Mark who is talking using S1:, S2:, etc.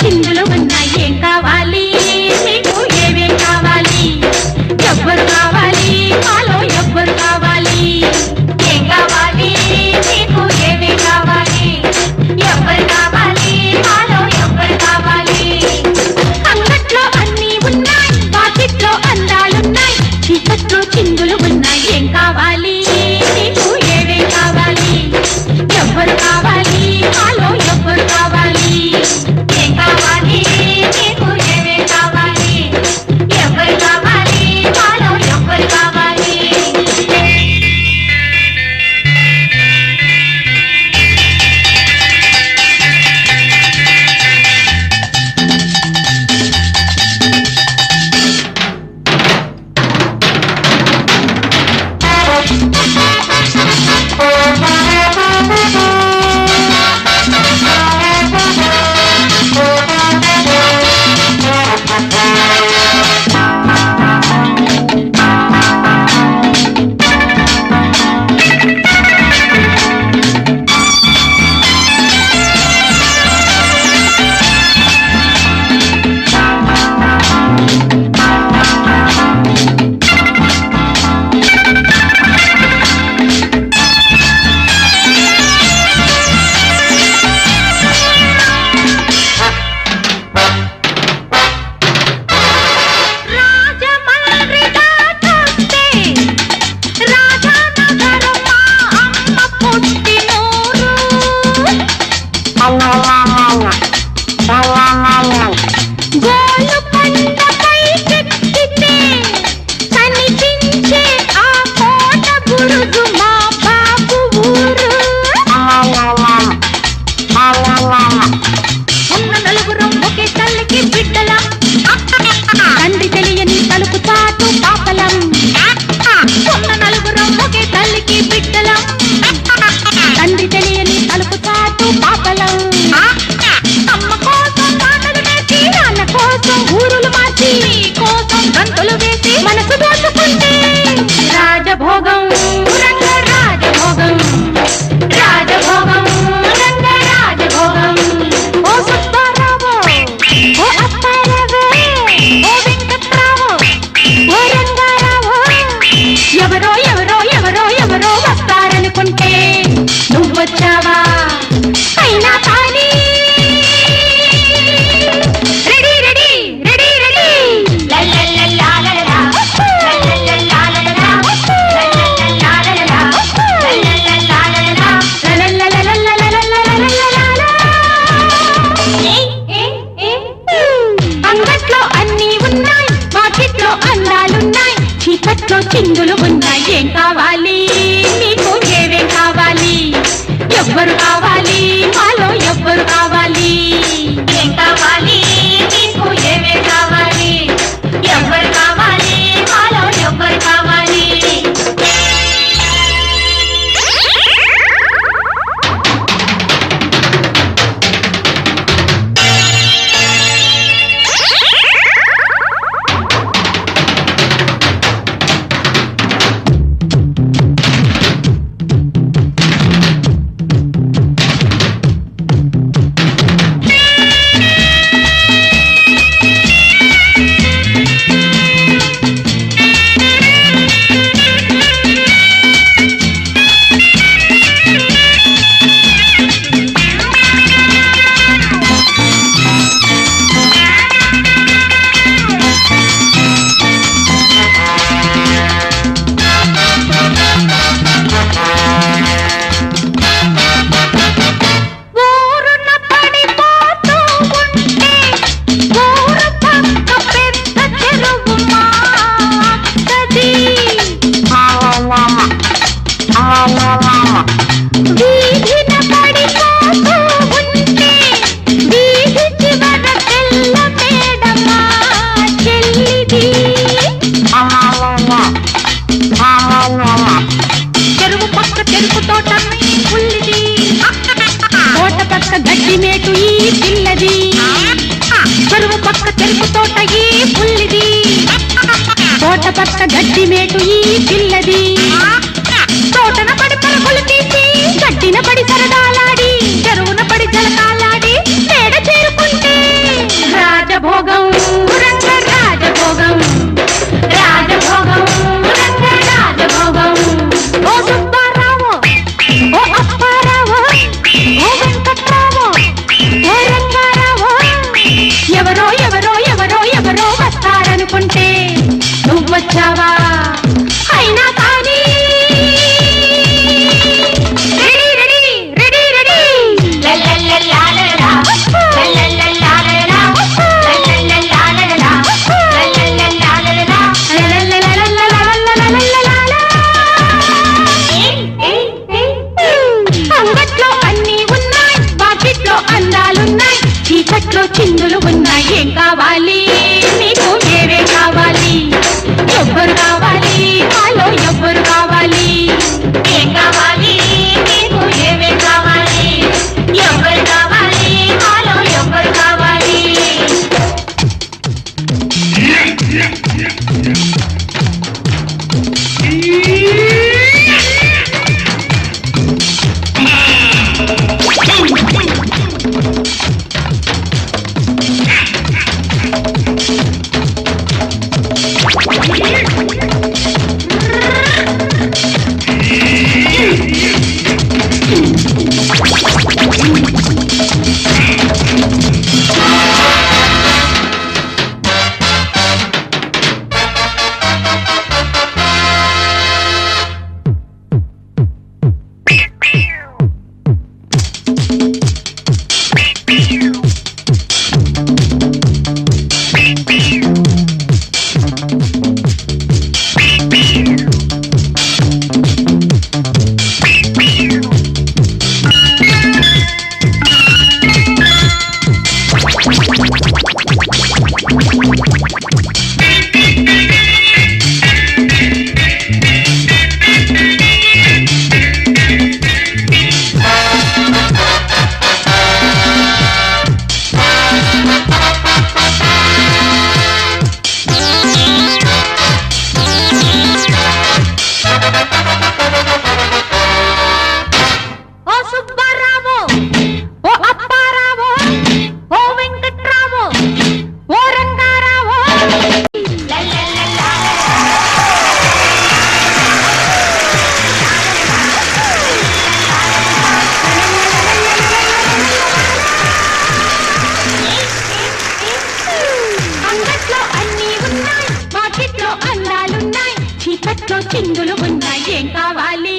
S1: చిందుల చీకట్లో చిందులు ఉన్నాయి. ఏం కావాలి? మీకు ఏమేం కావాలి? ఎవ్వరు కావాలి? మాలో ఎవ్వరు కావాలి? తోట పక్క గడ్డి మేటు ఈ పిల్లది. తోటన పడి పరుగులు తీసి గడ్డిన పడి సరదాలాడి చెరువున పడి జలకాలాడి పేడ చేరుకుంటే. రాజభోగం రాజభోగం. రాజభోగం రాజభోగం. ఓ సుబ్బారావు ఓ అప్పారావు ఓ వెంకట్రావు ఓ రంగారావు ఎవరో ఎవరు ఉన్నాయి చిందులు ఉన్నాయి. ఏం కావాలి?